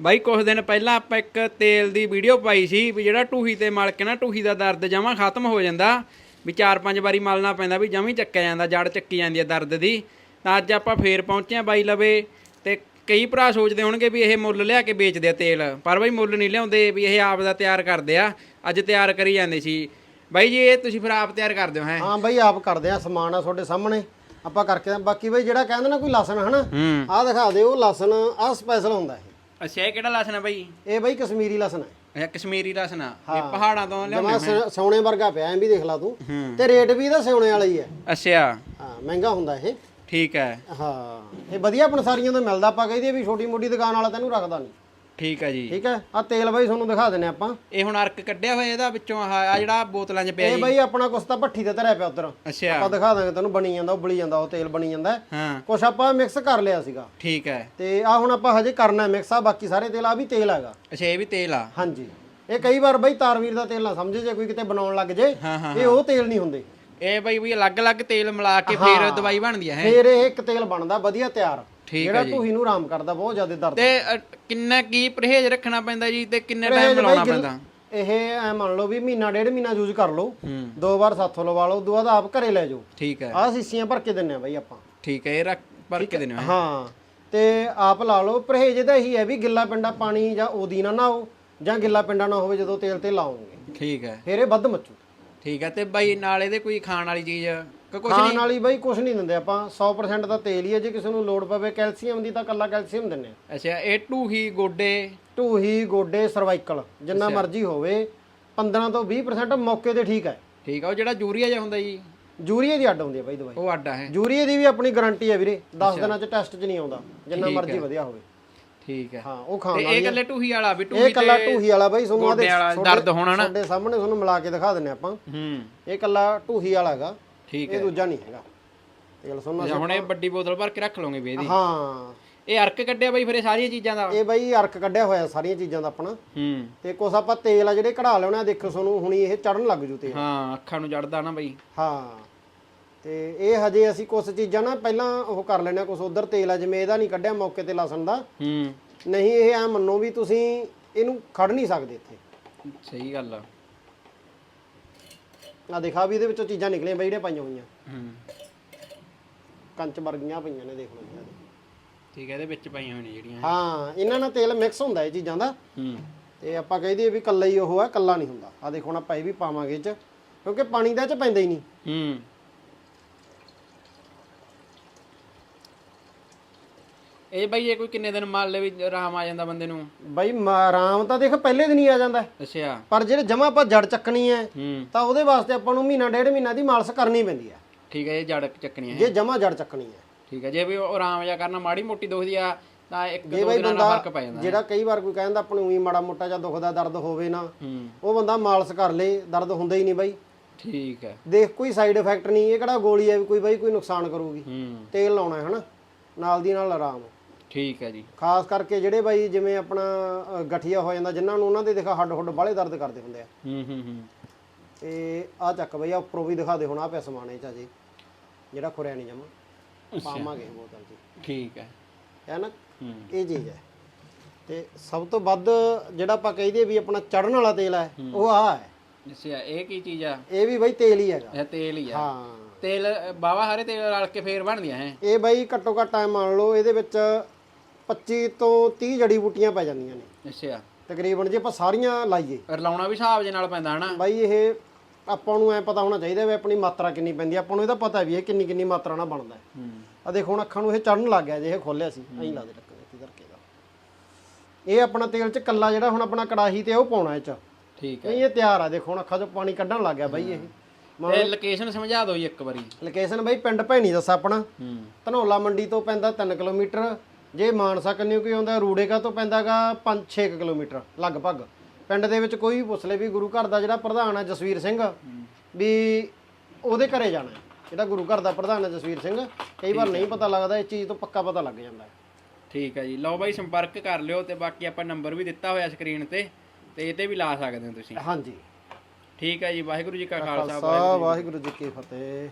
ਬਾਈ ਕੁਝ ਦਿਨ ਪਹਿਲਾਂ ਆਪਾਂ ਇੱਕ ਤੇਲ ਦੀ ਵੀਡੀਓ ਪਾਈ ਸੀ ਵੀ ਜਿਹੜਾ ਟੂਹੀ ਤੇ ਮਲ ਕੇ ਨਾ ਟੂਹੀ ਦਾ ਦਰਦ ਜਮਾਂ ਖਤਮ ਹੋ ਜਾਂਦਾ ਵੀ ਚਾਰ ਪੰਜ ਵਾਰੀ ਮਲਣਾ ਪੈਂਦਾ ਵੀ ਜਮੀ ਚੱਕਿਆ ਜਾਂਦਾ ਜੜ ਚੱਕੀ ਜਾਂਦੀ ਹੈ ਦਰਦ ਦੀ। ਤਾਂ ਅੱਜ ਆਪਾਂ ਫੇਰ ਪਹੁੰਚੇ ਆ ਬਾਈ ਲਵੇ ਤੇ ਕਈ ਭਰਾ ਸੋਚਦੇ ਹੋਣਗੇ ਵੀ ਇਹ ਮੁੱਲ ਲਿਆ ਕੇ ਵੇਚਦੇ ਆ ਤੇਲ ਪਰ ਬਾਈ ਮੁੱਲ ਨਹੀਂ ਲਿਆਉਂਦੇ ਵੀ ਇਹ ਆਪ ਦਾ ਤਿਆਰ ਕਰਦੇ ਆ ਅੱਜ ਤਿਆਰ ਕਰੀ ਜਾਂਦੇ ਸੀ। ਬਾਈ ਜੀ ਇਹ ਤੁਸੀਂ ਫਿਰ ਆਪ ਤਿਆਰ ਕਰਦੇ ਹੋ ਹੈ? ਹਾਂ ਬਈ ਆਪ ਕਰਦੇ ਆ ਸਮਾਨ ਆ ਤੁਹਾਡੇ ਸਾਹਮਣੇ। ਆਪਾਂ ਕਰਕੇ ਬਾਕੀ ਬਈ ਜਿਹੜਾ ਕਹਿੰਦੇ ਨਾ ਕੋਈ ਲਸਣ ਹਨਾ? ਹੂੰ। ਆਹ ਦਿਖਾ ਦਿਓ ਲਸਣ ਆਹ ਸਪੈਸ਼ਲ ਹੁੰਦਾ ਇਹ। ਅੱਛਾ ਇਹ ਕਿਹੜਾ ਲਸਣ ਹੈ ਬਾਈ? ਇਹ ਬਈ ਕਸ਼ਮੀਰੀ ਲਸਣ ਹੈ। ਇਹ ਕਸ਼ਮੀਰੀ ਲਸਣ ਆ। ਇਹ ਪਹਾੜਾਂ ਤੋਂ ਲਿਆਉਂਦੇ ਜਮਾ ਸੋਨੇ ਵਰਗਾ ਪਿਆ ਐਂ ਵੀ ਦੇਖ ਲਾ ਤੂੰ। ਹੂੰ। ਤੇ ਰੇਟ ਵੀ ਇਹਦਾ ਸੋਨੇ ਵਾਲਾ ਹੀ ਹੈ। ਅੱਛਾ। ਹਾਂ ਮਹਿੰਗਾ ਹੁੰਦਾ ਇਹ। ਠੀਕ ਹੈ। ਹਾਂ ਇਹ ਵਧੀਆ ਪਨਸਾਰੀਆਂ ਤੋਂ ਮਿਲਦਾ ਆਪਾਂ ਕਹਿੰਦੇ ਵੀ ਛੋਟੀ ਮੋਟੀ ਦੁਕਾਨ ਵਾਲਾ ਤੈਨੂੰ ਰੱਖਦਾ ਨਹੀਂ। ਠੀਕ ਹੈ ਜੀ। ਠੀਕ ਹੈ ਆ ਤੇਲ ਬਈ ਤੁਹਾਨੂੰ ਦਿਖਾ ਦਿੰਨੇ ਆਪਾਂ। ਇਹ ਹੁਣ ਅਰਕ ਕੱਢਿਆ ਹੋਇਆ ਇਹਦਾ ਵਿੱਚੋਂ ਆਹ ਆ ਜਿਹੜਾ ਬੋਤਲਾਂ 'ਚ ਪਿਆ ਇਹ ਜੀ। ਬਈ ਆਪਣਾ ਕੁਛ ਤਾਂ ਭੱਠੀ ਤੇ ਧਰਿਆ ਪਿਆ ਉਧਰ। ਅੱਛਾ। ਆਪਾਂ ਦਿਖਾ ਦਾਂਗੇ ਤੈਨੂੰ ਬਣੀ ਜਾਂਦਾ ਉਬਲੀ ਜਾਂਦਾ ਉਹ ਤੇਲ ਬਣੀ ਜਾਂਦਾ। ਹਾਂ। ਕੁਛ ਆਪਾਂ ਮਿਕਸ ਕਰ ਲਿਆ ਸੀਗਾ। ਠੀਕ ਹੈ ਤੇ ਆ ਹੁਣ ਆਪਾਂ ਹਜੇ ਕਰਨਾ ਮਿਕਸ ਆ ਬਾਕੀ ਸਾਰੇ ਤੇਲ ਆ ਵੀ ਤੇਲ ਹੈਗਾ। ਅੱਛਾ ਇਹ ਵੀ ਤੇਲ ਆ। ਹਾਂਜੀ। ਇਹ ਕਈ ਵਾਰ ਬਈ ਤਾਰਵੀਰ ਦਾ ਤੇਲ ਨਾ ਸਮਝੇ ਜੇ ਕੋਈ ਕਿਤੇ ਬਣਾਉਣ ਲੱਗ ਜੇ ਹਾਂ, ਹਾਂ, ਇਹ ਉਹ ਤੇਲ ਨਹੀਂ ਹੁੰਦੇ। ਇਹ ਬਈ ਵੀ ਅਲੱਗ-ਅਲੱਗ ਤੇਲ ਮਿਲਾ ਕੇ ਫੇਰ ਦਵਾਈ ਬਣਦੀ ਹੈ? ਫੇਰ ਇਹ ਇੱਕ ਤੇਲ ਬਣਦਾ ਵਧੀਆ ਤਿਆਰ। ਠੀਕ ਜਿਹੜਾ ਢੂਹੀ ਨੂੰ ਆਰਾਮ ਕਰਦਾ ਬਹੁਤ ਜ਼ਿਆਦਾ ਦਰਦ ਤੇ ਅ, ਕਿੰਨਾ ਕੀ ਪਰਹੇਜ਼ ਰੱਖਣਾ ਪੈਂਦਾ ਜੀ ਤੇ ਕਿੰਨੇ ਟਾਈਮ ਲਾਉਣਾ ਪੈਂਦਾ? ਇਹ ਐ ਮੰਨ ਲਓ ਵੀ ਮਹੀਨਾ ਡੇਢ ਮਹੀਨਾ ਯੂਜ਼ ਕਰ ਲਓ। ਹੂੰ। ਦੋ ਵਾਰ ਸਾਥੋਂ ਲਵਾ ਲਓ ਉਦੋਂ ਬਾਅਦ ਆਪ ਘਰੇ ਲੈ ਜਾਓ। ਠੀਕ ਹੈ। ਆਹ ਸੀਸੀਆਂ ਭਰ ਕੇ ਦਿੰਨੇ ਆ ਬਈ ਆਪਾਂ। ਠੀਕ ਹੈ ਇਹ ਰੱਖ ਭਰ ਕੇ ਦੇਣਾ ਹੈ ਹਾਂ। ਤੇ ਆਪ ਲਾ ਲਓ ਪਰਹੇਜ਼ ਇਹਦਾ ਇਹੀ ਹੈ ਵੀ ਗਿੱਲਾ ਪਿੰਡਾ ਪਾਣੀ ਜਾਂ ਉਹਦੀ ਨਾ ਨਾਓ ਜਾਂ ਗਿੱਲਾ ਪਿੰਡਾ ਨਾ ਹੋਵੇ ਜਦੋਂ ਤੇਲ ਤੇ ਲਾਓਗੇ। ਠੀਕ ਹੈ। ਫਿਰ ਇਹ ਵੱਧ ਮੱਚੂ। ਠੀਕ ਹੈ ਤੇ ਬਾਈ ਨਾਲ ਇਹਦੇ ਕੋਈ ਖਾਣ ਵਾਲੀ ਚੀਜ਼ ਕਿ ਕੁਛ ਖਾਣ ਵਾਲੀ ਬਈ ਕੁਝ ਨਹੀਂ ਦਿੰਦੇ ਆਪਾਂ 100% ਦਾ ਤੇਲ ਹੀ ਹੈ ਜੇ ਕਿਸੇ ਨੂੰ ਲੋੜ ਪਵੇ ਕੈਲਸ਼ੀਅਮ ਦੀ ਤਾਂ ਕੱਲਾ ਕੈਲਸ਼ੀਅਮ ਦਿੰਨੇ ਆ ਅੱਛਾ ਇਹ ਢੂਹੀ ਗੋਡੇ। ਢੂਹੀ ਗੋਡੇ ਸਰਵਾਈਕਲ ਜਿੰਨਾ ਮਰਜ਼ੀ ਹੋਵੇ 15 ਤੋਂ 20% ਮੌਕੇ ਤੇ ਠੀਕ ਹੈ। ਠੀਕ ਆ ਉਹ ਜਿਹੜਾ ਯੂਰੀਆ ਜਿਹਾ ਹੁੰਦਾ ਜੀ। ਯੂਰੀਏ ਦੀ ਅੱਡ ਹੁੰਦੀ ਹੈ ਬਾਈ ਦਵਾਈ। ਉਹ ਅੱਡਾ ਹੈ। ਯੂਰੀਏ ਦੀ ਵੀ ਆਪਣੀ ਗਾਰੰਟੀ ਹੈ ਵੀਰੇ 10 ਦਿਨਾਂ ਚ ਟੈਸਟ 'ਚ ਨਹੀਂ ਆਉਂਦਾ ਜਿੰਨਾ ਮਰਜ਼ੀ ਵਧੀਆ ਹੋਵੇ। ਠੀਕ ਹੈ। ਹਾਂ ਉਹ ਖਾਣ ਵਾਲੀ ਇਹ ਇਕੱਲੇ ਢੂਹੀ ਵਾਲਾ ਵੀ ਇਹ ਕੱਲਾ ਢੂਹੀ ਵਾਲਾ ਬਾਈ ਤੁਹਾਨੂੰ ਗੋਡੇ ਵਾਲਾ ਦਰਦ ਹੋਣਾ ਨਾ। ਤੁਹਾਡੇ ਸਾਹਮਣੇ ਤੁਹਾਨੂੰ ਮਿਲਾ ਕੇ ਦਿਖਾ ਦਿੰਨੇ ਆਪਾਂ। ਹੂੰ। ਇਹ ਕੱਲਾ ਢੂਹੀ ਵਾਲਾ ਹੈਗਾ। ਠੀਕ ਇਹ ਦੂਜਾ ਨਹੀਂ ਹੈਗਾ। ਤੇਲ ਸੁਣਨਾ ਅੱਛਾ ਹੁਣ ਇਹ ਵੱਡੀ ਬੋਤਲ ਭਰ ਕੇ ਰੱਖ ਲਓਗੇ ਵੀ ਇਹਦੀ? ਹਾਂ। ਇਹ ਅਰਕ ਕੱਢਿਆ ਬਾਈ ਫਿਰ ਇਹ ਸਾਰੀਆਂ ਚੀਜ਼ਾਂ ਦਾ? ਇਹ ਬਾਈ ਅਰਕ ਕੱਢਿਆ ਹੋਇਆ ਸਾਰੀਆਂ ਚੀਜ਼ਾਂ ਦਾ ਆਪਣਾ। ਹੂੰ। ਤੇ ਕੁਛ ਆਪਾਂ ਤੇਲ ਆ ਜਿਹੜੇ ਕਢਾ ਲੈਣਾ ਦੇਖੋ ਤੁਹਾਨੂੰ ਹੁਣੀ ਇਹ ਚੜਨ ਲੱਗ ਜੂ ਤੇਲ। ਹਾਂ ਅੱਖਾਂ ਨੂੰ ਜੜਦਾ ਨਾ ਬਾਈ। ਹਾਂ। ਤੇ ਇਹ ਹਜੇ ਅਸੀਂ ਕੁਝ ਚੀਜ਼ਾਂ ਨਾ ਪਹਿਲਾਂ ਉਹ ਕਰ ਲੈਣਾ ਕੁਝ ਉਧਰ ਤੇਲ ਆ ਜਿਵੇਂ ਇਹਦਾ ਨਹੀਂ ਕੱਢਿਆ ਮੌਕੇ ਤੇ ਲਸਣ ਦਾ। ਹੂੰ। ਨਹੀਂ ਇਹ ਐ ਮੰਨੋ ਵੀ ਤੁਸੀਂ ਇਹਨੂੰ ਖੜ ਨਹੀਂ ਸਕਦੇ ਇੱਥੇ। ਸਹੀ ਗੱਲ ਆ। ਆ ਦੇਖਾ ਵੀ ਇਹਦੇ ਵਿੱਚੋਂ ਚੀਜ਼ਾਂ ਨਿਕਲੀਆਂ ਬਈ ਜਿਹੜੀਆਂ ਪਾਈਆਂ ਹੋਈਆਂ। ਹੂੰ। ਕੰਚ ਵਰਗੀਆਂ ਪਈਆਂ ਨੇ ਦੇਖ ਲਓ ਜੀ ਇਹਦੇ। ਠੀਕ ਹੈ ਇਹਦੇ ਵਿੱਚ ਪਾਈਆਂ ਹੋਈਆਂ ਨੇ ਜਿਹੜੀਆਂ। ਹਾਂ ਇਹਨਾਂ ਨਾਲ ਤੇਲ ਮਿਕਸ ਹੁੰਦਾ ਇਹ ਚੀਜ਼ਾਂ ਦਾ। ਹੂੰ। ਤੇ ਆਪਾਂ ਕਹਿ ਦਈਏ ਵੀ ਕੱਲਾ ਹੀ ਉਹ ਹੈ ਕੱਲਾ ਨਹੀਂ ਹੁੰਦਾ। ਆ ਦੇਖੋ ਹੁਣ ਆਪਾਂ ਇਹ ਵੀ ਪਾਵਾਂਗੇ ਇਹ ਚ ਕਿਉਂਕਿ ਪਾਣੀ ਦਾ ਇਹ ਚ ਪੈਂਦਾ ਹੀ ਨਹੀਂ। ਹੂੰ। ਇਹ ਬਾਈ ਇਹ ਕੋਈ ਕਿੰਨੇ ਦਿਨ ਮੰਨ ਲੈ ਵੀ ਆਰਾਮ ਆ ਜਾਂਦਾ ਬੰਦੇ ਨੂੰ? ਬਈ ਮ- ਆਰਾਮ ਤਾਂ ਦੇਖ ਪਹਿਲੇ ਦਿਨ ਹੀ ਆ ਜਾਂਦਾ। ਹੈ। ਅੱਛਾ। ਪਰ ਜਿਹੜੇ ਜਮਾ ਆਪਾਂ ਜੜ ਚੱਕਣੀ ਹੈ ਹੂੰ। ਤਾਂ ਉਹਦੇ ਵਾਸਤੇ ਆਪਾਂ ਨੂੰ ਮਹੀਨਾ ਡੇਢ ਮਹੀਨਾ ਦੀ ਮਾਲਸ਼ ਕਰਨੀ ਪੈਂਦੀ ਹੈ। ਠੀਕ ਹੈ ਇਹ ਜੜ ਚੱਕਣੀ ਹੈ। ਜੇ ਜਮਾ ਜੜ ਚੱਕਣੀ ਹੈ। ਠੀਕ ਹੈ ਜੇ ਵੀ ਉਹ ਆਰਾਮ ਜਾ ਕਰਨਾ ਮਾੜੀ ਮੋਟੀ ਦੁਖਦੀ ਆ ਤਾਂ ਇੱਕ ਜੇ ਦੋ ਬਈ ਦਿਨਾਂ ਨਾਲ ਫ਼ਰਕ ਪੈ ਬੰਦਾ ਜਾਂਦਾ ਜਿਹੜਾ ਕਈ ਵਾਰ ਕੋਈ ਕਹਿੰਦਾ ਆਪਾਂ ਨੂੰ ਉਹੀ ਮਾੜਾ ਮੋਟਾ ਜਾਂ ਦੁਖਦਾ ਦਰਦ ਹੋਵੇ ਨਾ ਹੂੰ। ਉਹ ਬੰਦਾ ਮਾਲਸ਼ ਕਰ ਲੇ ਦਰਦ ਹੁੰਦਾ ਹੀ ਨਹੀਂ ਬਾਈ। ਠੀਕ ਹੈ। ਦੇਖ ਕੋਈ ਸਾਈਡ ਇਫੈਕਟ ਨਹੀਂ ਇਹ ਕਿਹੜਾ ਗੋਲੀ ਹੈ ਵੀ ਕੋਈ ਬਾਈ ਕੋਈ ਨੁਕਸਾਨ ਕਰੂਗੀ। ਹੂੰ। ਤੇਲ ਲਾਉਣਾ ਹੈ ਹਨਾ? ਨਾਲ ਦੀ ਨਾਲ ਆਰਾਮ। ਠੀਕ ਹੈ ਜੀ। ਖਾਸ ਕਰਕੇ ਜਿਹੜੇ ਬਾਈ ਜਿਵੇਂ ਆਪਣਾ ਅ, ਗਠੀਆ ਹੋ ਜਾਂਦਾ ਜਿਨ੍ਹਾਂ ਨੂੰ ਉਹਨਾਂ ਦੇ ਦਿਖਾ ਹੱਡ ਹੁੱਡ ਬਾਲੇ ਦਰਦ ਕਰਦੇ ਹੁੰਦੇ ਆ। ਹੂੰ ਹੂੰ ਹੂੰ। ਤੇ ਆ ਚੱਕ ਬਈ ਆ ਉੱਪਰੋਂ ਵੀ ਦਿਖਾ ਦੇ ਹੁਣ ਆ ਪਿਆ ਸਮਾਨ ਇਹ ਚ ਅਜੇ ਜਿਹੜਾ ਖੁਰਿਆ ਨਹੀਂ ਜਮਾ। ਪਾਵਾਂਗੇ ਬੋਤਲ ਚ ਠੀਕ ਹੈ। ਹੈ ਨਾ? ਹੂੰ। ਇਹ ਚੀਜ਼ ਹੈ। ਤੇ ਸਭ ਤੋਂ ਵੱਧ ਜਿਹੜਾ ਆਪਾਂ ਕਹਦੇ ਵੀ ਆਪਣਾ ਚੜਨ ਵਾਲਾ ਤੇਲ ਹੈ ਉਹ ਆ ਹੈ। ਅੱਛਾ ਇਹ ਕੀ ਚੀਜ਼ ਆ? ਇਹ ਵੀ ਬਾਈ ਤੇਲ ਹੀ ਹੈਗਾ। ਇਹ ਤੇਲ ਹੀ ਆ। ਹਾਂ। ਤੇਲ ਬਾਵਾ ਹਾਰੇ ਤੇਲ ਰਲ ਕੇ ਫੇਰ ਬਣਦੀਆਂ ਹੈ। ਇਹ ਬਾਈ ਘੱਟੋ ਘੱਟ ਟਾਈਮ ਮੰਨ ਲਓ ਇਹਦੇ ਵਿੱਚ 25 ਤੋਂ 30 ਜੜੀ ਬੂਟੀਆਂ ਪੈ ਜਾਂਦੀਆਂ ਨੇ। ਅੱਛਾ। ਤਕਰੀਬਨ ਜੇ ਆਪਾਂ ਸਾਰੀਆਂ ਲਾਈਏ। ਰਲਾਉਣਾ ਵੀ ਹਿਸਾਬ ਦੇ ਨਾਲ ਪੈਂਦਾ ਹਨਾ? ਬਾਈ ਇਹ ਆਪਾਂ ਨੂੰ ਐ ਪਤਾ ਹੋਣਾ ਚਾਹੀਦਾ ਵੀ ਆਪਣੀ ਮਾਤਰਾ ਕਿੰਨੀ ਪੈਂਦੀ ਆਪਾਂ ਨੂੰ ਇਹਦਾ ਪਤਾ ਵੀ ਇਹ ਕਿੰਨੀ ਕਿੰਨੀ ਮਾਤਰਾ ਨਾਲ ਬਣਦਾ ਹੈ। ਹੂੰ। ਆ ਦੇਖੋ ਹੁਣ ਅੱਖਾਂ ਨੂੰ ਇਹ ਚੜਨ ਲੱਗ ਗਿਆ ਜੇ ਇਹ ਖੋਲਿਆ ਸੀ। ਐਂ ਲਾ ਦੇ ਟੱਕਰ ਇੱਥੇ ਧਰਕੇ ਦਾ। ਇਹ ਆਪਣਾ ਤੇਲ ਚ ਕੱਲਾ ਜਿਹੜਾ ਹੁਣ ਆਪਣਾ ਕੜਾਹੀ ਤੇ ਉਹ ਪਾਉਣਾ ਇਹ ਚ। ਠੀਕ ਹੈ। ਇਹ ਤਿਆਰ ਆ। ਦੇਖੋ ਹੁਣ ਅੱਖਾਂ ਚੋਂ ਪਾਣੀ ਕੱਢਣ ਲੱਗ ਗਿਆ ਬਾਈ ਇਹ। ਤੇ ਲੋਕੇਸ਼ਨ ਸਮਝਾ ਦਿਓ ਜੀ ਇੱਕ ਵਾਰੀ। ਲੋਕੇਸ਼ਨ ਬਾਈ ਪਿੰਡ ਭੈਣੀ ਦੱਸ ਆਪਣਾ। ਹੂੰ। ਧਨੌਲਾ ਮੰਡੀ ਤੋਂ ਪੈਂਦਾ 3 ਕਿਲੋਮੀਟਰ। ਜੇ ਮਾਨਸਾ ਕੰਨਿਓ ਕੋਈ ਆਉਂਦਾ ਰੂੜੇਕਾ ਤੋਂ ਪੈਂਦਾਗਾ 5-6 ਕਿਲੋਮੀਟਰ ਲਗਭਗ। ਪਿੰਡ ਦੇ ਵਿੱਚ ਕੋਈ ਵੀ ਪੁੱਛ ਲੈ ਵੀ ਗੁਰੂ ਘਰ ਦਾ ਜਿਹੜਾ ਪ੍ਰਧਾਨ ਹੈ ਜਸਵੀਰ ਸਿੰਘ ਵੀ ਉਹਦੇ ਘਰੇ ਜਾਣਾ ਹੈ। ਜਿਹੜਾ ਗੁਰੂ ਘਰ ਦਾ ਪ੍ਰਧਾਨ ਹੈ ਜਸਵੀਰ ਸਿੰਘ। ਕਈ ਵਾਰ ਨਹੀਂ ਪਤਾ ਲੱਗਦਾ ਇਸ ਚੀਜ਼ ਤੋਂ ਪੱਕਾ ਪਤਾ ਲੱਗ ਜਾਂਦਾ ਹੈ। ਠੀਕ ਹੈ ਜੀ। ਲਓ ਬਾਈ ਸੰਪਰਕ ਕਰ ਲਿਓ ਤੇ ਬਾਕੀ ਆਪਾਂ ਨੰਬਰ ਵੀ ਦਿੱਤਾ ਹੋਇਆ ਸਕਰੀਨ ਤੇ ਤੇ ਇਹ ਤੇ ਵੀ ਲਾ ਸਕਦੇ ਹੋ ਤੁਸੀਂ। ਹਾਂਜੀ। ਠੀਕ ਹੈ ਜੀ। ਵਾਹਿਗੁਰੂ ਜੀ ਕਾ ਖਾਲਸਾ ਖਾਲਸਾ ਵਾਹਿਗੁਰੂ ਜੀ ਕੀ ਫਤਿਹ।